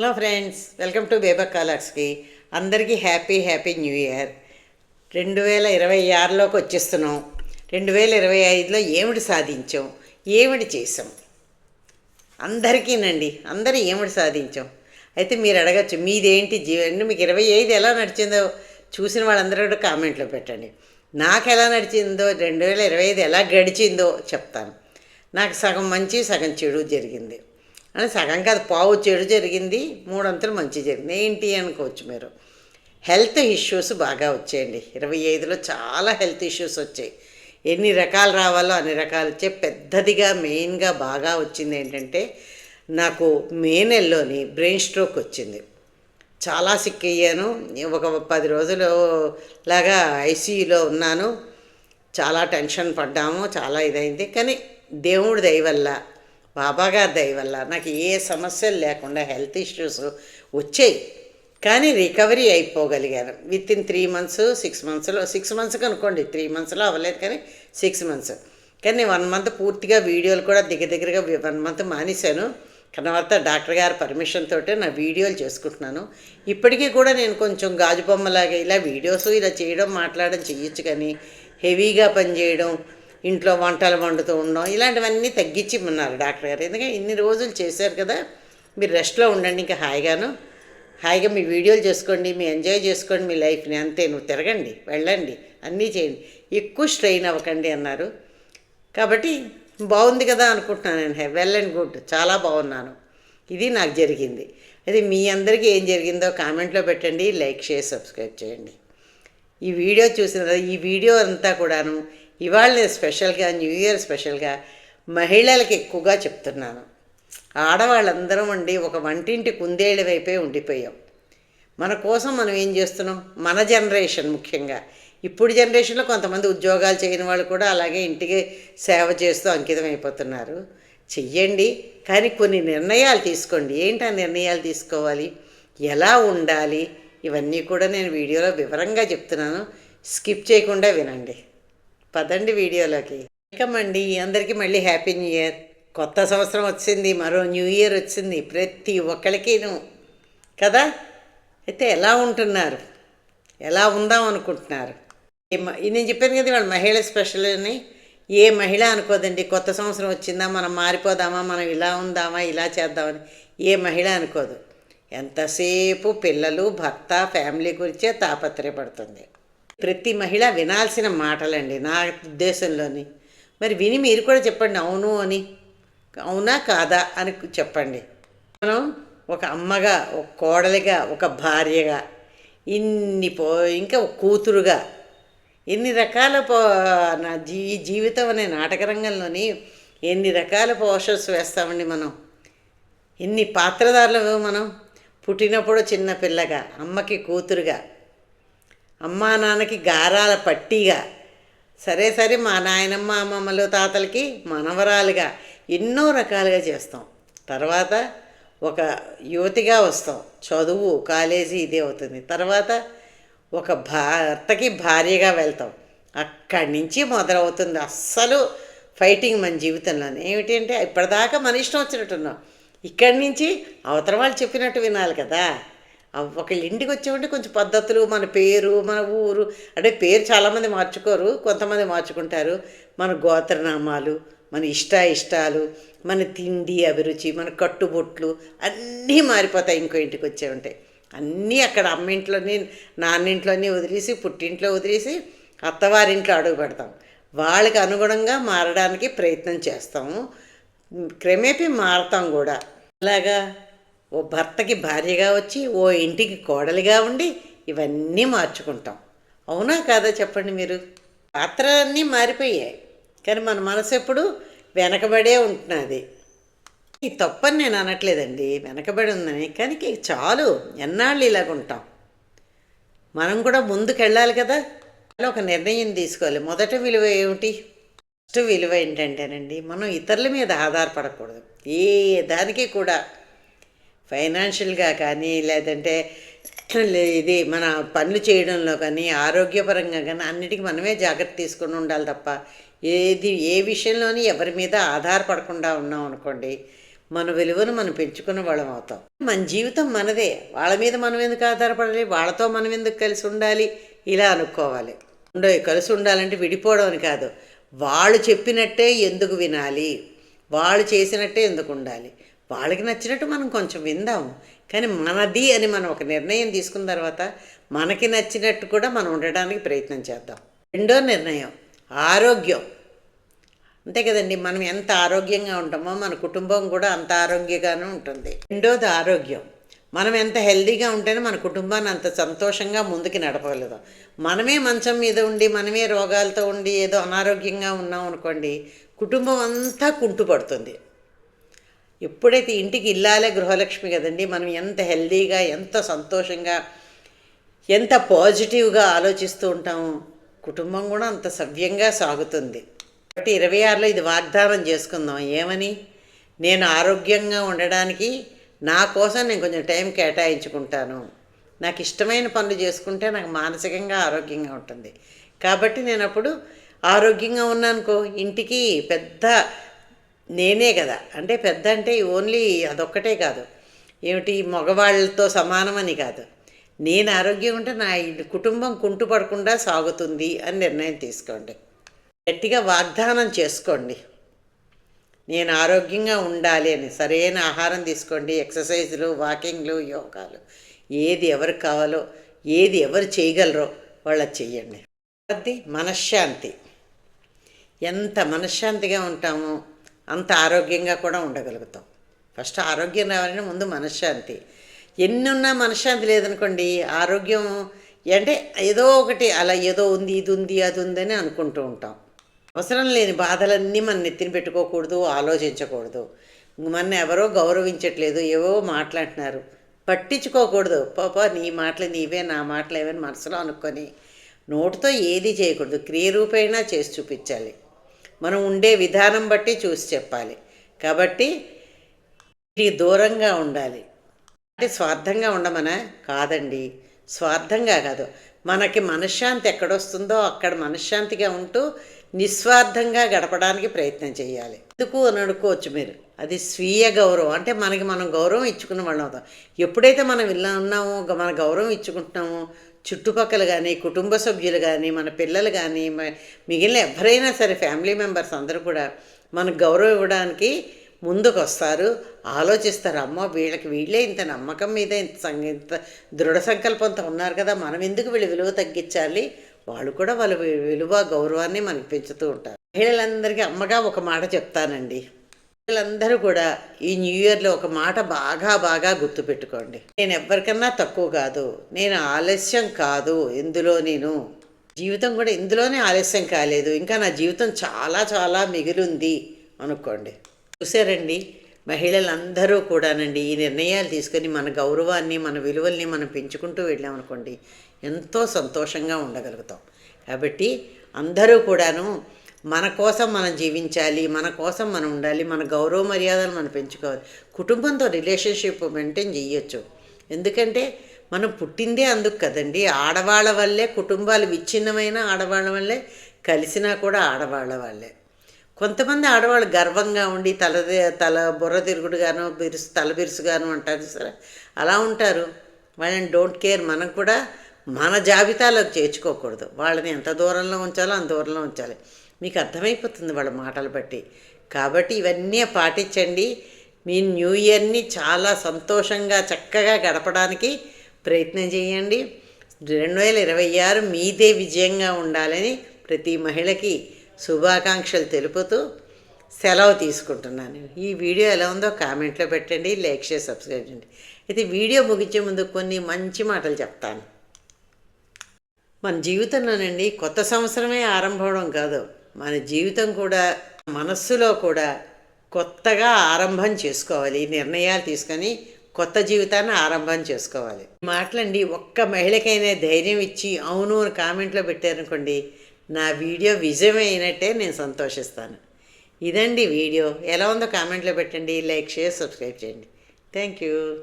Hello friends welcome to బేబక్ కాలర్స్కి అందరికీ హ్యాపీ హ్యాపీ న్యూ ఇయర్. రెండు వేల ఇరవై ఆరులోకి వచ్చేస్తున్నాం. రెండు వేల ఇరవై ఐదులో ఏమిటి సాధించాం? ఏమిటి చేసాం అందరికీనండి అందరూ ఏమిటి సాధించాం? అయితే మీరు అడగచ్చు మీదేంటి జీవనం మీకు ఇరవై ఐదు ఎలా నడిచిందో చూసిన వాళ్ళందరూ కూడా కామెంట్లో పెట్టండి. నాకు ఎలా నడిచిందో రెండు వేల ఇరవై ఐదు ఎలా గడిచిందో చెప్తాను. నాకు సగం మంచి సగం చెడు జరిగింది. అంటే సగం కాదు పావు చెడు జరిగింది మూడంతలు మంచి జరిగింది. ఏంటి అనుకోవచ్చు మీరు? హెల్త్ ఇష్యూస్ బాగా వచ్చాయండి. ఇరవై ఐదులో చాలా హెల్త్ ఇష్యూస్ వచ్చాయి. ఎన్ని రకాలు రావాలో అన్ని రకాలు వచ్చాయి. పెద్దదిగా మెయిన్గా బాగా వచ్చింది ఏంటంటే నాకు మే నెలలోని బ్రెయిన్ స్ట్రోక్ వచ్చింది. చాలా సిక్ అయ్యాను. ఒక పది రోజులు లాగా ఐసీయూలో ఉన్నాను. చాలా టెన్షన్ పడ్డాము చాలా ఇదైంది. కానీ దేవుడి దయ వల్ల బాబాగారి దయ వల్ల నాకు ఏ సమస్యలు లేకుండా హెల్త్ ఇష్యూస్ వచ్చాయి. కానీ రికవరీ అయిపోగలిగాను. Within three months six మంత్స్లో సిక్స్ మంత్స్కి అనుకోండి త్రీ మంత్స్లో అవ్వలేదు కానీ సిక్స్ మంత్స్ కానీ వన్ మంత్ పూర్తిగా వీడియోలు కూడా దగ్గర దగ్గరగా వన్ మంత్ మానేశాను. తర్వాత డాక్టర్ గారి పర్మిషన్ తోటే నా వీడియోలు చేసుకుంటున్నాను. ఇప్పటికీ కూడా నేను కొంచెం గాజు బొమ్మలాగా ఇలా వీడియోస్ ఇలా చేయడం మాట్లాడడం చేయొచ్చు కానీ హెవీగా పనిచేయడం ఇంట్లో వంటలు వండుతూ ఉండడం ఇలాంటివన్నీ తగ్గించి ఉన్నారు డాక్టర్ గారు. ఎందుకంటే ఇన్ని రోజులు చేశారు కదా మీరు రెస్ట్లో ఉండండి ఇంకా హాయిగాను. హాయిగా మీ వీడియోలు చేసుకోండి మీ ఎంజాయ్ చేసుకోండి మీ లైఫ్ని అంతే. నువ్వు తిరగండి వెళ్ళండి అన్నీ చేయండి. ఎక్కువ స్ట్రెయిన్ అవ్వకండి అన్నారు. కాబట్టి బాగుంది కదా అనుకుంటున్నాను నేను. Well and good. చాలా బాగున్నాను. ఇది నాకు జరిగింది. అది మీ అందరికీ ఏం జరిగిందో కామెంట్లో పెట్టండి లైక్ షేర్ సబ్స్క్రైబ్ చేయండి. ఈ వీడియో చూసిన ఈ వీడియో అంతా కూడాను ఇవాళ నేను స్పెషల్గా న్యూ ఇయర్ స్పెషల్గా మహిళలకి ఎక్కువగా చెప్తున్నాను. ఆడవాళ్ళందరం అండి ఒక వంటింటి కుందేళ్ళ వైపే ఉండిపోయాం. మన కోసం మనం ఏం చేస్తున్నాం? మన జనరేషన్ ముఖ్యంగా. ఇప్పుడు జనరేషన్లో కొంతమంది ఉద్యోగాలు చేయని వాళ్ళు కూడా అలాగే ఇంటికి సేవ చేస్తూ అంకితం అయిపోతున్నారు. చెయ్యండి కానీ కొన్ని నిర్ణయాలు తీసుకోండి. ఏంటి ఆ నిర్ణయాలు తీసుకోవాలి? ఎలా ఉండాలి? ఇవన్నీ కూడా నేను వీడియోలో వివరంగా చెప్తున్నాను. స్కిప్ చేయకుండా వినండి. పదండి వీడియోలోకి. వెల్కమ్ అండి. అందరికీ మళ్ళీ హ్యాపీ న్యూ ఇయర్. కొత్త సంవత్సరం వచ్చింది మరో న్యూ ఇయర్ వచ్చింది ప్రతి ఒక్కరికిను కదా? అయితే ఎలా ఉంటున్నారు? ఎలా ఉందాం అనుకుంటున్నారు? నేను చెప్పాను కదా వాళ్ళు మహిళ స్పెషల్ అని ఏ మహిళ అనుకోదండి కొత్త సంవత్సరం వచ్చిందా మనం మారిపోదామా మనం ఇలా ఉందామా ఇలా చేద్దామని. ఏ మహిళ అనుకోదు. ఎంతసేపు పిల్లలు భర్త ఫ్యామిలీ గురించే తాపత్రయపడుతుంది. ప్రతి మహిళ వినాల్సిన మాటలండి నా ఉద్దేశంలోని. మరి విని మీరు కూడా చెప్పండి అవును అని. అవునా కాదా అని చెప్పండి. మనం ఒక అమ్మగా ఒక కోడలిగా ఒక భార్యగా ఇన్ని పో ఇంకా ఒక కూతురుగా ఎన్ని రకాల పో నా జీ జీవితం అనే నాటక రంగంలోని ఎన్ని రకాల పోషన్స్ వేస్తామండి మనం. ఎన్ని పాత్రధారులు మనం. పుట్టినప్పుడు చిన్న పిల్లగా అమ్మకి కూతురుగా అమ్మా నాన్నకి గారాల పట్టిగా. సరే సరే మా నాయనమ్మ అమ్మమ్మలు తాతలకి మనవరాలుగా ఎన్నో రకాలుగా చేస్తాం. తర్వాత ఒక యువతిగా వస్తాం. చదువు కాలేజీ ఇదే అవుతుంది. తర్వాత ఒక భర్తకి భార్యగా వెళ్తాం. అక్కడి నుంచి మొదలవుతుంది అస్సలు ఫైటింగ్ మన జీవితంలోనే. ఏమిటంటే ఇప్పటిదాకా మన ఇష్టం వచ్చినట్టున్నాం. ఇక్కడి నుంచి అవతల వాళ్ళు చెప్పినట్టు వినాలి కదా. ఒకళ్ళ ఇంటికి వచ్చేవంటే కొంచెం పద్ధతులు మన పేరు మన ఊరు అంటే పేరు చాలామంది మార్చుకోరు కొంతమంది మార్చుకుంటారు. మన గోత్రనామాలు మన ఇష్ట ఇష్టాలు మన తిండి అభిరుచి మన కట్టుబొట్లు అన్నీ మారిపోతాయి ఇంకో ఇంటికి వచ్చామంటే అన్నీ అక్కడ అమ్మింట్లోని నాన్నింట్లోని వదిలేసి పుట్టింట్లో వదిలేసి అత్తవారింట్లో అడుగు పెడతాం. వాళ్ళకి అనుగుణంగా మారడానికి ప్రయత్నం చేస్తాము క్రమేపీ మారతాం కూడా. అలాగా ఓ భర్తకి భార్యగా వచ్చి ఓ ఇంటికి కోడలిగా ఉండి ఇవన్నీ మార్చుకుంటాం. అవునా కాదా చెప్పండి మీరు? పాత్రలన్నీ మారిపోయాయి. కానీ మన మనసు ఎప్పుడు వెనకబడే ఉంటున్నది. ఈ తప్పని నేను అనట్లేదండి. వెనకబడి ఉందని. కానీ చాలు ఎన్నాళ్ళు ఇలాగ ఉంటాం? మనం కూడా ముందుకు వెళ్ళాలి కదా? అలా ఒక నిర్ణయం తీసుకోవాలి. మొదట విలువ ఏమిటి? ఫస్ట్ విలువ ఏంటంటేనండి మనం ఇతరుల మీద ఆధారపడకూడదు. ఏ దానికి కూడా ఫైనాన్షియల్గా కానీ లేదంటే ఇది మన పనులు చేయడంలో కానీ ఆరోగ్యపరంగా కానీ అన్నిటికీ మనమే జాగ్రత్త తీసుకుని ఉండాలి తప్ప ఏది ఏ విషయంలోని ఎవరి మీద ఆధారపడకుండా ఉన్నాం అనుకోండి మన విలువను మనం పెంచుకున్న వాళ్ళం అవుతాం. మన జీవితం మనదే వాళ్ళ మీద మనం ఎందుకు ఆధారపడాలి వాళ్ళతో మనం ఎందుకు కలిసి ఉండాలి ఇలా అనుకోవాలి. ఉండో కలిసి ఉండాలంటే విడిపోవడం అని కాదు వాళ్ళు చెప్పినట్టే ఎందుకు వినాలి వాళ్ళు చేసినట్టే ఎందుకు ఉండాలి వాళ్ళకి నచ్చినట్టు మనం కొంచెం విందాం. కానీ మనది అని మనం ఒక నిర్ణయం తీసుకున్న తర్వాత మనకి నచ్చినట్టు కూడా మనం ఉండడానికి ప్రయత్నం చేద్దాం. రెండో నిర్ణయం ఆరోగ్యం. అంతే కదండి మనం ఎంత ఆరోగ్యంగా ఉంటామో మన కుటుంబం కూడా అంత ఆరోగ్యంగానే ఉంటుంది. రెండోది ఆరోగ్యం మనం ఎంత హెల్దీగా ఉంటేనే మన కుటుంబాన్ని అంత సంతోషంగా ముందుకు నడపగలుగుతాం. మనమే మంచం మీద ఉండి మనమే రోగాలతో ఉండి ఏదో అనారోగ్యంగా ఉన్నాం అనుకోండి కుటుంబం అంతా కుంటుపడుతుంది. ఎప్పుడైతే ఇంటికి ఇల్లాలే గృహలక్ష్మి కదండి మనం ఎంత హెల్దీగా ఎంత సంతోషంగా ఎంత పాజిటివ్గా ఆలోచిస్తూ ఉంటామో కుటుంబం కూడా అంత సవ్యంగా సాగుతుంది. కాబట్టి ఇరవై ఆరులో ఇది వాగ్దానం చేసుకుందాం. ఏమని? నేను ఆరోగ్యంగా ఉండడానికి నా కోసం నేను కొంచెం టైం కేటాయించుకుంటాను. నాకు ఇష్టమైన పనులు చేసుకుంటే నాకు మానసికంగా ఆరోగ్యంగా ఉంటుంది. కాబట్టి నేను అప్పుడు ఆరోగ్యంగా ఉన్నానుకో ఇంటికి పెద్ద నేనే కదా. అంటే పెద్ద అంటే ఓన్లీ అదొక్కటే కాదు. ఏమిటి? మగవాళ్ళతో సమానమని కాదు. నేను ఆరోగ్యం ఉంటే నా కుటుంబం కుంటుపడకుండా సాగుతుంది అని నిర్ణయం తీసుకోండి. గట్టిగా వాగ్దానం చేసుకోండి. నేను ఆరోగ్యంగా ఉండాలి అని సరైన ఆహారం తీసుకోండి. ఎక్సర్సైజులు వాకింగ్లు యోగాలు. ఏది ఎవరికి కావాలో ఏది ఎవరు చేయగలరో వాళ్ళది చెయ్యండి. అది మనశ్శాంతి. ఎంత మనశ్శాంతిగా ఉంటామో అంత ఆరోగ్యంగా కూడా ఉండగలుగుతాం. ఫస్ట్ ఆరోగ్యం రావాలంటే ముందు మనశ్శాంతి. ఎన్ని ఉన్నా మనశ్శాంతి లేదనుకోండి ఆరోగ్యం అంటే ఏదో ఒకటి అలా ఏదో ఉంది ఇది ఉంది అది ఉందని అనుకుంటూ ఉంటాం. అవసరం లేని బాధలన్నీ మన నెత్తిన పెట్టుకోకూడదు ఆలోచించకూడదు. మన ఎవరో గౌరవించట్లేదు ఏవో మాట్లాడుతున్నారు. పట్టించుకోకూడదు. పాప నీ మాటలు నీవే నా మాటలు ఏవని మనసులో అనుకొని నోటితో ఏది చేయకూడదు. క్రియరూపేణా చేసి చూపించాలి. మనం ఉండే విధానం బట్టి చూసి చెప్పాలి. కాబట్టి వీటికి దూరంగా ఉండాలి. అంటే స్వార్థంగా ఉండమనా? కాదండి. స్వార్థంగా కాదు. మనకి మనశ్శాంతి ఎక్కడొస్తుందో అక్కడ మనశ్శాంతిగా ఉంటూ నిస్వార్థంగా గడపడానికి ప్రయత్నం చేయాలి. ఎందుకు అని అనుకోవచ్చు మీరు. అది స్వీయ గౌరవం. అంటే మనకి మనం గౌరవం ఇచ్చుకున్న వాళ్ళం అవుతాం. ఎప్పుడైతే మనం ఇలా ఉన్నామో గ- మన గౌరవం ఇచ్చుకుంటున్నామో చుట్టుపక్కల కానీ కుటుంబ సభ్యులు కానీ మన పిల్లలు కానీ మ- మిగిలిన ఎవరైనా సరే ఫ్యామిలీ మెంబర్స్ అందరూ కూడా మనకు గౌరవం ఇవ్వడానికి ముందుకు వస్తారు ఆలోచిస్తారు అమ్మ వీళ్ళకి వీళ్ళే ఇంత నమ్మకం మీద ఇంత సంగ ఇంత దృఢ సంకల్పంతో ఉన్నారు కదా మనం ఎందుకు వీళ్ళు విలువ తగ్గించాలి? వాళ్ళు కూడా వాళ్ళ విలువ గౌరవాన్ని మనకి పెంచుతూ ఉంటారు. మహిళలందరికీ అమ్మగా ఒక మాట చెప్తానండి. మహిళలందరూ కూడా ఈ న్యూ ఇయర్లో ఒక మాట బాగా బాగా గుర్తుపెట్టుకోండి. నేను ఎవరికన్నా తక్కువ కాదు. నేను ఆలస్యం కాదు. ఎందులో నేను జీవితం కూడా ఇందులోనే ఆలస్యం కాలేదు. ఇంకా నా జీవితం చాలా చాలా మిగిలింది అనుకోండి. చూసారండి? మహిళలందరూ కూడానండి ఈ నిర్ణయాలు తీసుకొని మన గౌరవాన్ని మన విలువల్ని మనం పెంచుకుంటూ వెళ్ళామనుకోండి ఎంతో సంతోషంగా ఉండగలుగుతాం. కాబట్టి అందరూ కూడాను మన కోసం మనం జీవించాలి మన కోసం మనం ఉండాలి మన గౌరవ మర్యాదలు మనం పెంచుకోవాలి. కుటుంబంతో రిలేషన్షిప్ మెయింటైన్ చేయొచ్చు ఎందుకంటే మనం పుట్టిందే అందుకు కదండి. ఆడవాళ్ళ వల్లే కుటుంబాలు విచ్ఛిన్నమైన ఆడవాళ్ళ వల్లే కలిసినా కూడా ఆడవాళ్ళ వల్లే. కొంతమంది ఆడవాళ్ళు గర్వంగా ఉండి తల తల బుర్ర తిరుగుడుగాను బిరుసు తల బిరుసుగాను అంటారు సరే అలా ఉంటారు. వాళ్ళని డోంట్ కేర్. మనం కూడా మన జాబితాలోకి చేర్చుకోకూడదు. వాళ్ళని ఎంత దూరంలో ఉంచాలో అంత దూరంలో ఉంచాలి. మీకు అర్థమైపోతుంది వాళ్ళ మాటలు బట్టి. కాబట్టి ఇవన్నీ పాటించండి. మీ న్యూ ఇయర్ని చాలా సంతోషంగా చక్కగా గడపడానికి ప్రయత్నం చేయండి. రెండు వేల ఇరవై ఆరు మీదే విజయంగా ఉండాలని ప్రతి మహిళకి శుభాకాంక్షలు తెలుపుతూ సెలవు తీసుకుంటున్నాను. ఈ వీడియో ఎలా ఉందో కామెంట్లో పెట్టండి లైక్ చేసి సబ్స్క్రైబ్ చేయండి. అయితే వీడియో ముగించే ముందు కొన్ని మంచి మాటలు చెప్తాను. మన జీవితంలోనండి కొత్త సంవత్సరమే ఆరంభం కాదు. మన జీవితం కూడా మనస్సులో కూడా కొత్తగా ఆరంభం చేసుకోవాలి. నిర్ణయాలు తీసుకొని కొత్త జీవితాన్ని ఆరంభం చేసుకోవాలి. ఈ మాటలండి ఒక్క మహిళకైనా ధైర్యం ఇచ్చి అవును అని కామెంట్లో పెట్టారనుకోండి నా వీడియో విజయం అయినట్టే నేను సంతోషిస్తాను. ఇదండి వీడియో. ఎలా ఉందో కామెంట్లో పెట్టండి. లైక్ షేర్ సబ్స్క్రైబ్ చేయండి. Thank you.